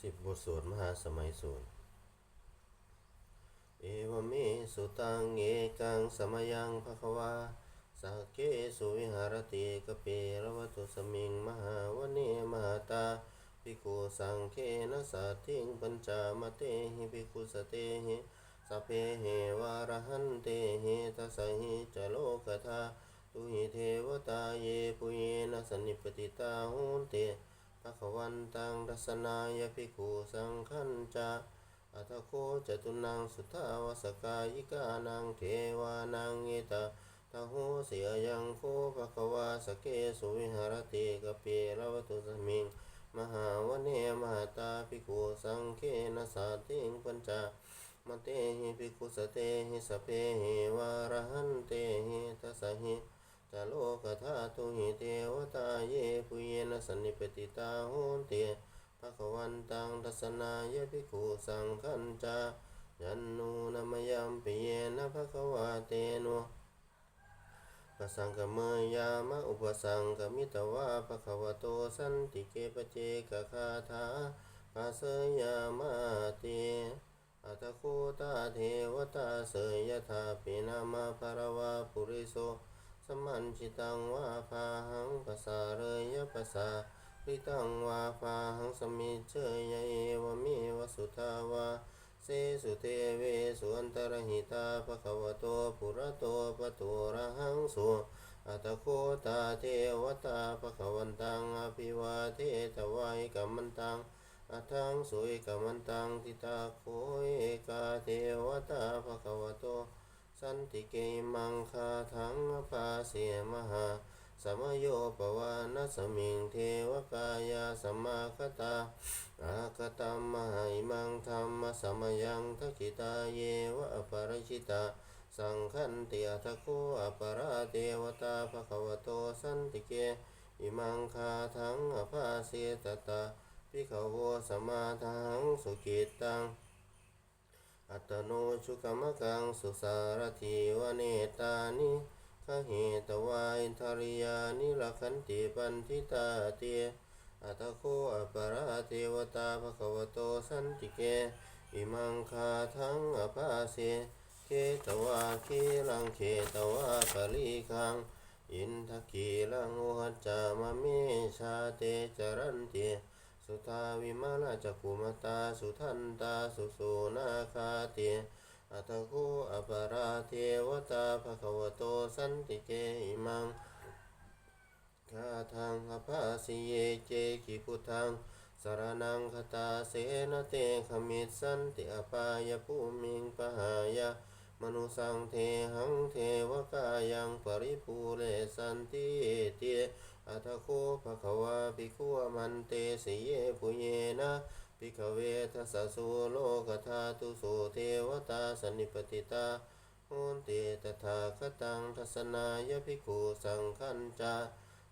สิบบทสวดมหาสมัยสูตรเอวเมสุตังเอกังสมยังภควาสักเกสุวิหารติกเประวัตุสมิงมหาวเนมหาตาภิกขุสังเคนะสัตถิงปัญจามเตหิภิกขุสเตหิสัพเพเหวารหันเตหิทัสสหิจโลกธาตุหิเทวตาเยปุเยนะสนิปติตาหุนเต ภะควันตังรัสนายภิกขุสังขันจาอัตโคจตุนังสุทาวสกายิกานังเทวานังเอตตะโหเสียยังโคภะคะวาสเกสุวิหารติกเประวตุสมิงมหาวเนมหาตาภิกขุสังเคนะสาติงปัญจามเตหิภิกขุสเตหิสเพหิวารหันเตหิทัสส หิจโลกธาตุหิเทวตาเยปุเยนสันนิปติตาโหนเตภะคะวันตังทัสนายภิกขุสังขันจายันนูนมยัมปิเยนะภะคะวาเตโนปสังกเมยามะอุปสังกมิตวะภะคะวะโตสันติเกปเจกคาถาปัสสยามาเตอัตโคตาเทวตาเสยยถาปินามาภารวาปุริโส มันจิตังวาพาหังภาษาเรยภาษาริตังวาพาหังสมิเชยเอวเมวสุทาวาเสสุเทเวสุอันตรหิตาภะควโตปุระโตปะโตระหังสุอัตโคตาเทวตาภะควันตังอภิวาเทตวายกัมมันตังอัทังสุยกัมมันตังทิตาโคเอกาเทวตาภะควโต สันติเกมังคาทังภาเสมหาสมโยปวานัสมิงเทวกายาสมมาคตาอาคตัมมหิมังธรรมสมยังทักิตาเยวะอปริชิตา สังขันติอัตโคอปราเทวตาภควโตสันติเกอิมังคาทังอภาเสตตาภิขโวสมาทังสุกิตัง อัตโนชุกมกังสุสารถีวเนตานิขเหตวาอินทริยานิลขันติปันทิตาเตอัตโคอปราเทวตาภควโตสันติเก อิมังคาทังอภาเสเกตวาคีลังเขตวาปลีคัง อินทกีลังอุหัจจามเมชาเตจรันเต สุทาวิมาลาจักุมตาสุทันตาสุสุนาคาเตอัตโคอปาราเทวตาภควโตสันติเกอิมังคาทังอภาสิเยเจกิพุทังสารนังคตาเสนเตขมิตสันติอปายภูมิงปหายะมนุสังเทหังเทวกายังปริภูเรสันติเต อัตโคภะคะวาภิกขุมันเตสิเยปุเยนะภิกขเวทัสสะสุโลกธาตุสุเทวตาสนนิปติตาโหนติตถาคตังทัสนายภิกขุสังขันจา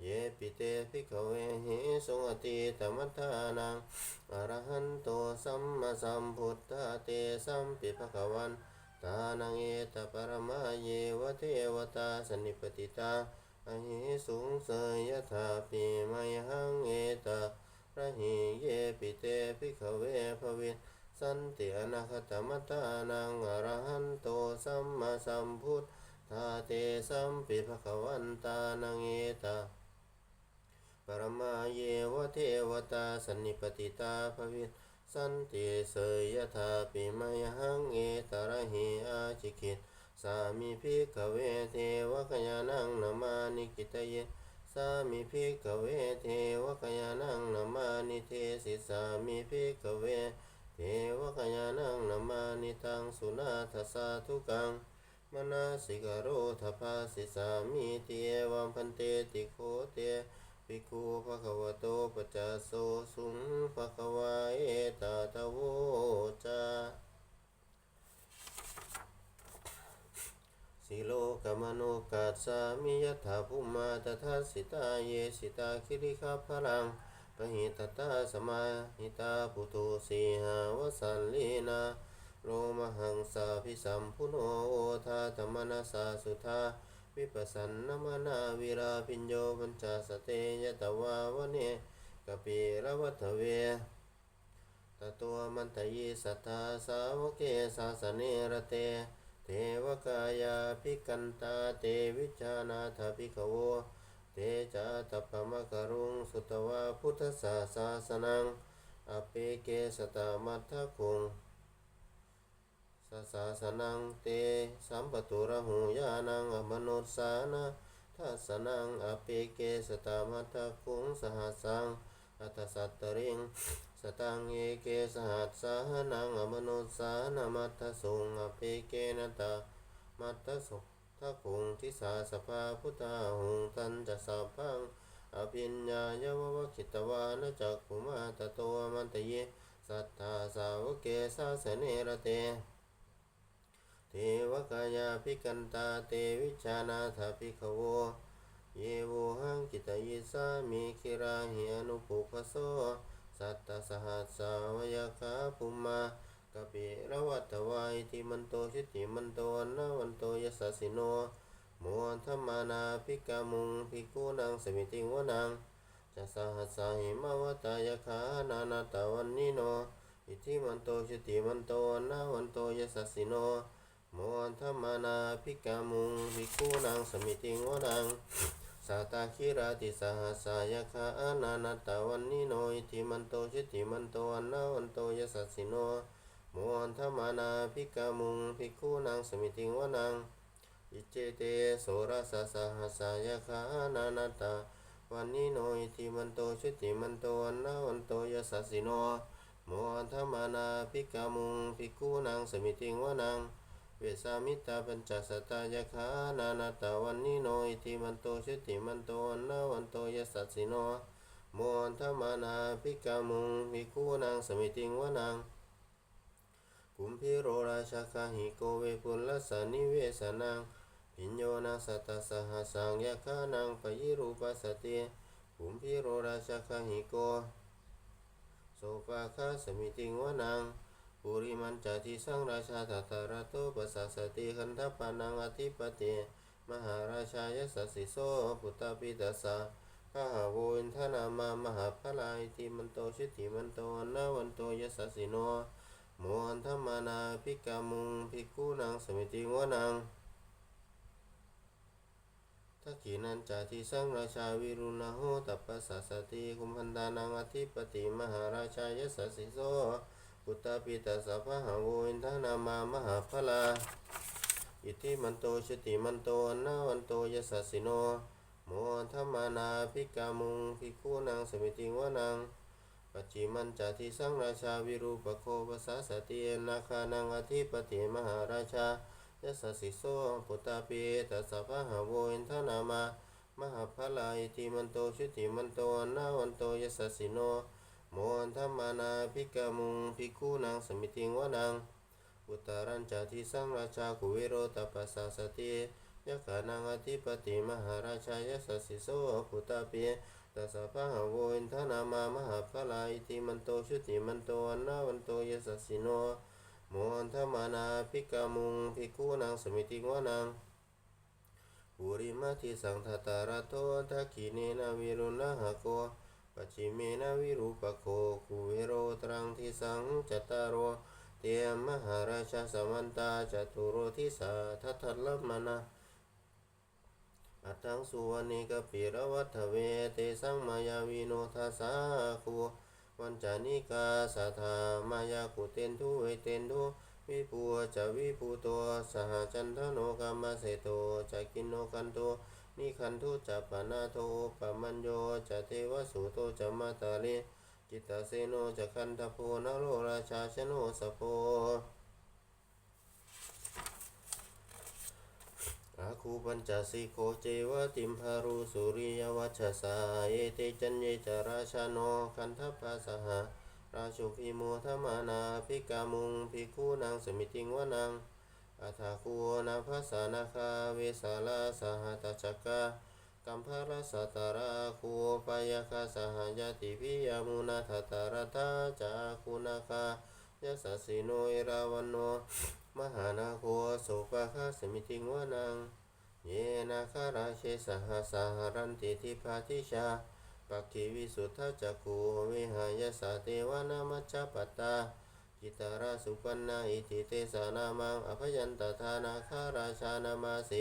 เยปิเตภิกขเวหิสุอติตมัฏฐานังอรหันโตสัมมาสัมพุทธาเตสัมปิภะคะวันตานังเอตปรมาเยวเทวตาสนนิปติตา อหิสุงเสยยถาปิมยหังเอตาระหิเยปิเตภิกขเวภวิตสันติอนาคตมัตตานังอรหันโตสัมมาสัมพุทธาเตสัมปิภควันตานังเอตาปรมาเยวเทวตาสนนิปติตาภวิตสันติเสยยถาปิมยหังเอตระหิอาจิกิต สามีพิกเวเทวกยานังนามานิกิตเยสามีพิกเวเทวกยานังนามานิเทสิสามีพิกเวเทวกยานังนามานิตังสุนาทสาทุกังมนาสิกโรทภาสิสามีเทวัมพันเตติโคเตภิกขุภะควโตปัจจโสสุงภะควาเอตาตะโวจา สิโลกมโนกัสสามิยถาภุมาตถาสิตาเยสิตาคิริคาพลังปะหิตตาสมาหิตาปุตุสีหาวสันลีนาโรมหังสาพิสัมพุโนโอทาธรรมนาสาสุธาวิปัสสนนมนาวิราพิญโยปัญจสเตยตวาวเนกปีรวัตเวตตัวมันตยิสัทธาสาวเกสาสเนระเต วกายาภิกันตาเตวิจานาถาภิกขโวเตจาตปมกรุงสุตวาพุทธศาสาสนังอเปเกสตามัทธคุงสาสาสนังเตสัมปตุระหูยานังอมโนสานะทัสนังอเปเกสตามัทธคุงสหัสสังอัตสัตตริง สตังเอเกสหัสสานังอมโนสานามัตถสุงอเปเกนตามัตถสุทักขุงทิสาสภาพุทธาหุงตันจะสัพพังอภิญญายววคิตวานจักขุมาตโตมันตเยสัทธาสาวกเกสาสเนระเตเทวกายาภิกันตาเตวิชานาถภิกขโวเยโวหังกิตยิสามิคิราหิอนุปุพโส สัตตสหัสสาวยคาภุมากปิระวัตวายติมันโตชิติมันโตนะวันโตยสสสิโนโมธรรมานาภิกามุงภิกขุนังสมิติวนังจะสหัสสาหิมาวตายคานานาตาวันนิโนอิทิมันโตชิติมันโตนะวันโตยสสสิโนโมธรรมานาภิกามุงภิกขุนังสมิติวนัง สาตาคิราติสหัสายคาอานานตาวันนิโนอิทิมันโตชิติมันโตอันนาวันโตยสัสสิโนโมอันธมานาภิกามุงภิกขุนางสมิติงวนังอิเจเตโสรสสหัสายคาอานานตาวันนิโนอิทิมันโตชิติมันโตอันนาวันโตยสัสสิโนโมอันธมานาภิกามุงภิกขุนางสมิติงวนัง เวสามิตาปัญจสตายคานานาตาวันนิโนอิติมันโตชิติมันโตอันนาวันโตยสัสสิโนมอันธรรมานาภิกามุงภิกขุนางสมิติงวนังกุมพิโรราชาคาหิโกเวปุลลสานิเวสนังพิญโยนาสัตตสหสังยคานังปยิรูปัสติกุมพิโรราชาคาหิโกโสภาคาสมิติงวนัง ปุริมันจติสังราชาตถาราโตปัสสสติคันธปานังอธิปติมหาราชายสัสสิโสพุตตปิตัสสะพหาโวอินทนามามหาพลาอิติมันโตชิติมันโตอนนาวันโตยสัสสิโนโมอันธมานาภิกามุงภิกขุนังสมิติวนังทักขีนันจาทิสังราชาวิรุณโหตัปปัสสสติคุมพันดานังอธิปติมหาราชายสัสสิโส พุทธปิตาสัพพะหาโวอินทนามามหาพลาอิทิมันโตชติมันโตอนนาวันโตยสัสสิโนโมธรรมานาภิกามุงภิกขุนางสมิติงวนังปัจจิมันจาทิสังราชาวิรูปโคปสาสติเอนาคานังอธิปติมหาราชายสัสสิโสพุทธปิตาสัพพะหาโวอินทนามามหาพลาอิทิมันโตชติมันโตอนนาวันโตยสัสสิโน โมอันธมานาภิกมุงภิกขุนางสมิติงวนังอุตารัญจาทิสังราชากุเวโรตปัสสาสติยะขานังอธิปติมหาราชายสัสสิโสพุตตาปิตัสสะพะหาโวอินทนามามหาพลาอิติมันโตชุติมันโตอันนาวันโตยสัสสิโนโมอันธมานาภิกามุงภิกขุนางสมิติงวนังปุริมาทิสังทตาราโตทักขิเนนาวิรุณหะโก ปัจฉิเมนะวิรูปโคกุเวโรตรังทิสังจตารโรเตมมหาราชาสมันตาจตุโรทิสาทัตถลัมมานะอัตถังสุวรรณิกปิระวัฏเวเตสังมายาวิโนทัสสาคูวันจานิกาสัทธามายากุเตนทุเวเตนทุวิปัวจะวิภูตัวสหจันทโนกรรมเสโตจะกินโนกันโต นิคันทุจัปปนาโทปมัญโยจะเทวสุโตจะมาตาลิจิตตเสโนจะคันทโพนโรราชาชโนสโพอาคูปัญจสิโกเจวะติมพารุสุริยวัชสาเอเตจันเยจาราชาโนคันทัพพาสหะราชุพิโมธมานาภิกามุงภิกขุนางสมิติงวนัง อัฏฐคูนาภัสสนาคาเวสาลาสหตจักกะกัมภารสัตตาราคูปายคาสหายาติพิยามุนาทัตารตาจาคุนาคายาสสิโนเอราวันโนมหานาโคโสปะคาสมิติงวนัง เยนาคาราเชสหสหรันติทิพาทิชาปักขีวิสุทธาจักขูวิหายสาเทวนามัจจปตา จิตาราสุปันนาอิติเตสานามังอภยันตทานาคาราชานามาเส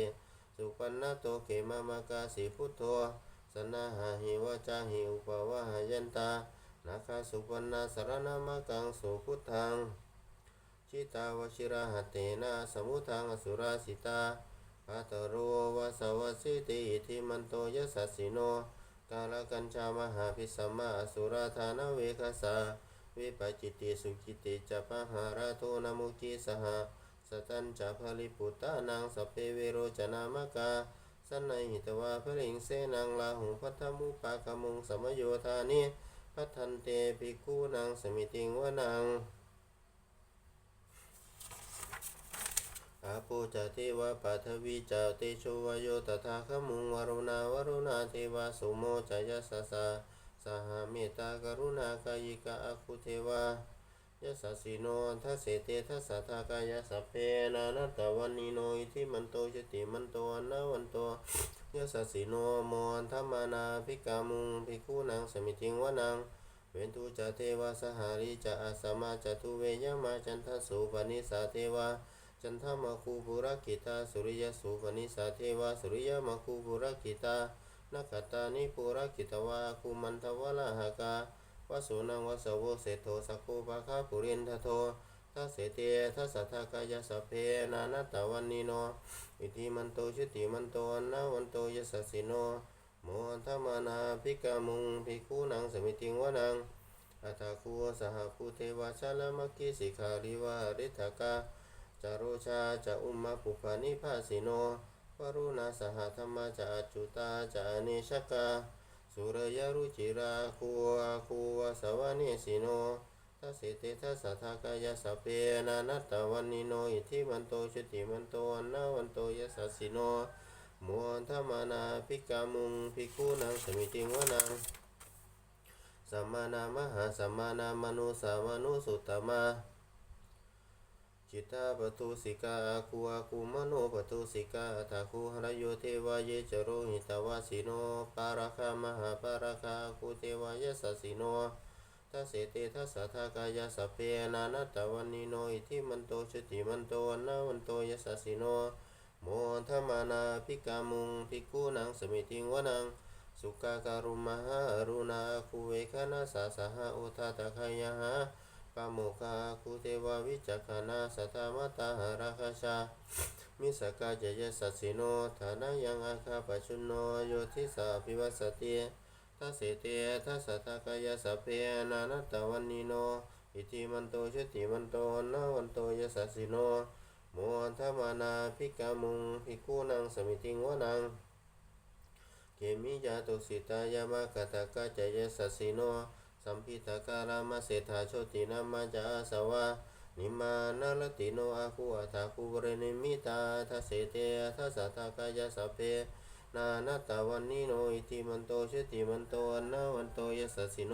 สุปันนาโตเขมามากาสิพุทโธสนาหาหิวจาหิอุปวะหายันตานาคาสุปันนาสารนามากังสุพุทธังชิตาวชิระหเตนะสมุทังอสุราสิตาปาตโรวาสวัสิติอิทิมันโตยสัสสิโนกาลกัญชามหาพิสัมมาอสุราธานเวคสา วิปจิติสุกิติจะปะหาราโทนมุกีสหสตันจะภลิปุตานังสพเพเวโรจนามกาสันในหิตวาพลิงเสนังลาหุพัทธมุปาคมุงสมโยธานิพัทธันเตภิกขุนังสมิติงวนังอาปูจเทวะปัทวีจาเตโชวโยตถาคมุงวรุณาวรุณาเทวะสุโมจยสสะ สหเมตตากรุณากายิกาอาคุเทวายสสสิโนทัสเสเตทัสสะทากายสัพเพนานัตตวันนิโนอิทิมันโตชติมันโตอนนาวันโตยสสสิโนมอนธรรมานาภิกามุงภิกขุนังสมิติงวนังเวนทุจะเทวะสหาริจะอาสมาจะทุเวยมาจันทสุปนิสาเทวะจันทมคูปุรกิตาสุริยสุปนิสาเทวาสุริยมคูปุรกิตา นักขตานิปุระกิตวาคุมันทวะละหากาวสุนังวสวเสโทสักูปะคาปุรินทโททัสเสเตทัสสะทากายสัพเพนานัตตวันนิโนอิติมันโตชุติมันโตอนนาวันโตยสัสสิโนโมธรรมนาภิกามุงภิกขุนังสมิติงวนังอัตถคูสหภูเทวาชาลมักกิสิกาลิวาริทกาจารุชาจะอุมมาปุปานิภาสิโน วรุณาสหธรรมจะจุตาจะอเนชกาสุรยรุจิราคูอาคูวสวานิสิโนทัสเสเตทัสสะทากายสเพนานัตตวันนิโนอิทิมันโตชุติมันโตอนนาวันโตยสัสสิโนมัวธรรมานาภิกามุงภิกขุนังสมิติงวนังสัมมานามหาสัมมานามนุสาวนุสุตตมะ จิตตาปตุสิกาคูอาคูมโนปตุสิกาอัตถาคูหรโยเทวายเจโรหิตวาสิโนปาราคามหาปาราคาคูเทวายสัสสิโนทัสเสเตทัสสะทากายสัพเพนานัตวันนิโนอิทิมันโตชติมันโตนนาวันโตยสัสสิโนโมธมานาภิกามุงภิกุนังสมิติงวนังสุกาการุมหารุณาคูเวคานาสาสหะอุทาตะคายหา ปาโมคาคุเทวาวิจักขานาสัทธามตาหราคชามิสกาจยสัสสิโนฐานายังอาคาปชุนโนโยทิสาภิวัสติทัสเสเตทัสสะทกายสัพเพนานัตตวันนิโนอิติมันโตชติมันโตนาวันโตยสัสสิโนโมอันธมานาภิกามุงภิกขุนังสมิติงวนังเกมิยาตุสิตายามะกตากาจยสัสสิโน สัมพิตาการามเศธาโชตินามาจาสวะนิมานาลติโนอาคูอัตาคูเรนิมิตาทัสเสเตทัสสะทากายสัพเพนานาตาวันนิโนอิติมันโตชติมันโตอันนาวันโตยสัสสิโน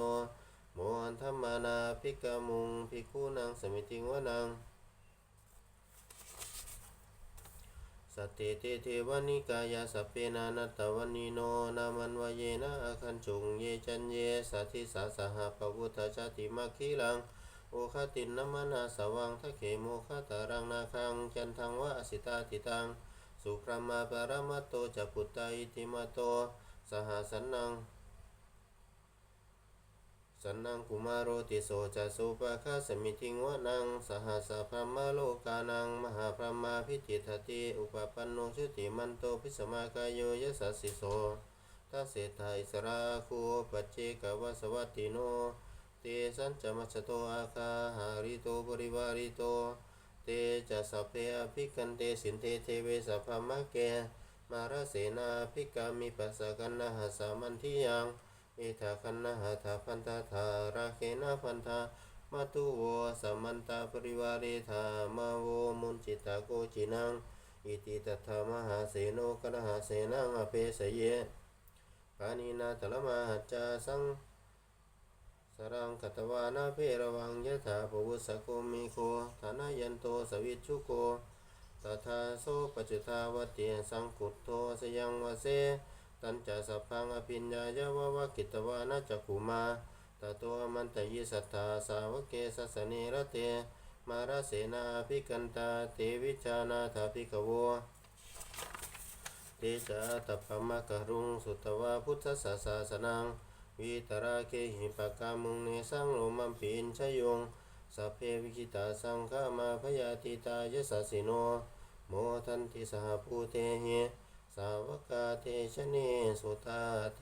โมอันธรรมานาภิกขมุงภิกขุนังสมิติงวนัง สัตเตเตเทวนิกายาสัพเพนานัตวันิโนนามันวเยนะอคันจุงเยจันเยสัทิสาสหปวุทชาติมัคคีลังโอคาตินนมานาสวังทะเขโมคาตารังนาคังจันทังวะอสิตาติตังสุครมาปรมัตโตจักพุตตาอิติมาโต สหสันนัง สันนังกุมารโรติโสจะสุปะคาสมิทิงวะนังสหัสพรหมโลกานังมหาพรหมาพิจิตติอุปปันโนชุติมันโตพิสมากายโยยสัสสิโสทัสเสทาอิสราคูปัจเจกวสวัตติโนเตสัญจมัชโตอาคาหาริโตบริวาริโตเตจะสัพเพอภิกันเตสินเตเทเวสัพพมะเกมาราเสนาภิกามิปัสสะกันนะหาสามันทิยัง อธาคันนะหาธาพันธาธาราเคนะพันธามาตุโวสัมมันตาปริวาริธามาโวมุนจิตาโกจินังอิติตัทธามหาเสโนกะหาเสนังอเปสเยปานินาตละมาหัจจาสังสรังกัตวานาเพระวังยะถาปวุสสะโคมิโคฐานายันโตสวิชชุโกตถาโสปจุทาวเตียสังกุตโตสยังวเส ตัญจสัพพังอภิญญายาววะกิตวานาจักขุมาตโตมันตยิสัทธาสาวกเกสสสเนระเต มาราเสนาภิกันตาเตวิชานาถาภิกโวเตจาตปปมะกะรุงสุตวาพุทธสสาสนังวิตราเคหิปะกามุงเนสังโลมัมปินชยงสัพเพวิคิตาสังฆามาพยาติตายสสสิโนโมทันติสหภูเตหิ สาวกาเทชเนสุตาเท